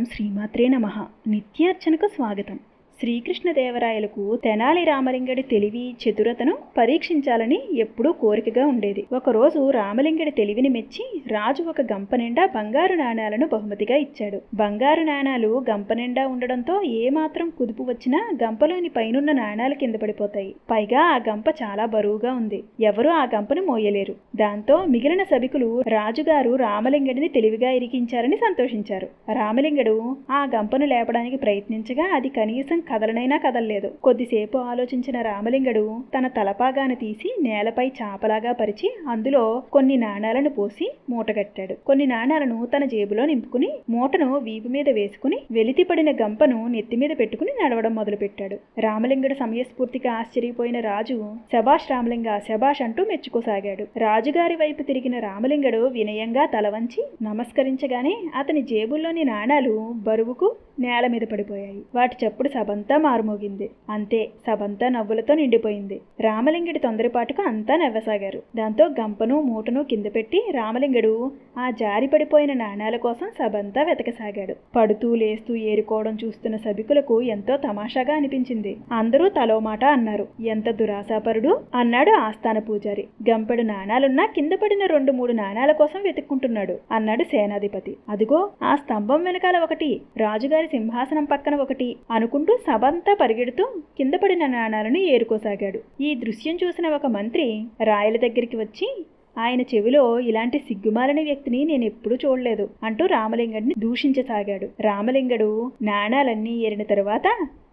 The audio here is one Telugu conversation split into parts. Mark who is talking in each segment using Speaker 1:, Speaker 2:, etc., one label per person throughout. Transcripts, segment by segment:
Speaker 1: ఓం శ్రీమాత్రే నమ. నిత్యార్చనకు స్వాగతం. శ్రీకృష్ణదేవరాయలకు తెనాలి రామలింగడి తెలివి చతురతను పరీక్షించాలని ఎప్పుడూ కోరికగా ఉండేది. ఒకరోజు రామలింగడి తెలివిని మెచ్చి రాజు ఒక గంప నిండా బంగారు నాణాలను బహుమతిగా ఇచ్చాడు. బంగారు నాణాలు గంప నిండా ఉండడంతో ఏమాత్రం కుదుపు వచ్చినా గంపలోని పైనున్న నాణాలు కింద పడిపోతాయి. పైగా ఆ గంప చాలా బరువుగా ఉంది. ఎవరూ ఆ గంపను మోయలేరు. దాంతో మిగిలిన సభికులు రాజుగారు రామలింగడిని తెలివిగా ఇరికించారని సంతోషించారు. రామలింగడు ఆ గంపను లేపడానికి ప్రయత్నించగా అది కనీసం కదలనైనా కదలలేదు. కొద్దిసేపు ఆలోచించిన రామలింగడు తన తలపాగాను తీసి నేలపై చాపలాగా పరిచి అందులో కొన్ని నాణాలను పోసి మూటగట్టాడు. కొన్ని నాణాలను తన జేబులో నింపుకుని మూటను వీపు మీద వేసుకుని వెలితిపడిన గంపను నెత్తి మీద పెట్టుకుని నడవడం మొదలుపెట్టాడు. రామలింగడు సమయస్ఫూర్తిగా ఆశ్చర్యపోయిన రాజు శభాష్ రామలింగ శభాష్ అంటూ మెచ్చుకోసాగాడు. రాజుగారి వైపు తిరిగిన రామలింగడు వినయంగా తల వంచి నమస్కరించగానే అతని జేబుల్లోని నాణాలు బరువుకు నేల మీద పడిపోయాయి. వాటి చప్పుడు అంతా మారుమోగింది. అంతే సబంతా నవ్వులతో నిండిపోయింది. రామలింగడి తొందరపాటుకు అంతా నవ్వసాగారు. దాంతో గంపను మూటను కింద పెట్టి రామలింగడు ఆ జారి పడిపోయిన నాణాల కోసం సబంతా వెతకసాగాడు. పడుతూ లేస్తూ ఏరుకోవడం చూస్తున్న సభికులకు ఎంతో తమాషాగా అనిపించింది. అందరూ తలో మాట అన్నారు. ఎంత దురాశాపరుడు! అన్నాడు ఆస్థాన పూజారి. గంపెడు నాణాలున్నా కింద పడిన రెండు మూడు నాణాల కోసం వెతుక్కుంటున్నాడు అన్నాడు సేనాధిపతి. అదిగో ఆ స్తంభం వెనకాల ఒకటి రాజుగారి సింహాసనం పక్కన ఒకటి అనుకుంటూ సభంతా పరిగెడుతూ కింద పడిన నాణాలను ఏరుకోసాగాడు. ఈ దృశ్యం చూసిన ఒక మంత్రి రాయల దగ్గరికి వచ్చి ఆయన చెవిలో ఇలాంటి సిగ్గుమాలిన వ్యక్తిని నేను ఎప్పుడూ చూడలేదు అంటూ రామలింగడిని దూషించసాగాడు. రామలింగడు నాణాలన్నీ ఏరిన తరువాత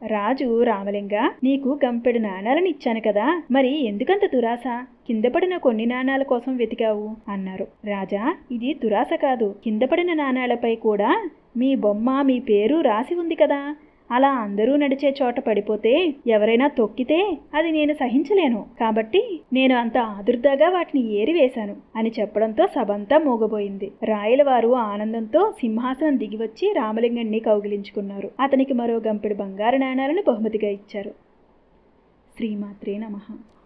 Speaker 1: రాజు రామలింగ నీకు గంపెడు నాణాలను ఇచ్చాను కదా మరి ఎందుకంత దురాశ? కింద పడిన కొన్ని నాణాల కోసం వెతికావు అన్నారు. రాజా ఇది దురాశ కాదు. కింద పడిన నాణాలపై కూడా మీ బొమ్మ మీ పేరు రాసి ఉంది కదా. అలా అందరూ నడిచే చోట పడిపోతే ఎవరైనా తొక్కితే అది నేను సహించలేను. కాబట్టి నేను అంత ఆదుర్దాగా వాటిని ఏరివేశాను అని చెప్పడంతో సభంతా మోగబోయింది. రాయల వారు ఆనందంతో సింహాసనం దిగివచ్చి రామలింగణ్ణి కౌగిలించుకున్నారు. అతనికి మరో గంపెడు బంగారు నాణాలను బహుమతిగా ఇచ్చారు. శ్రీమాత్రే నమః.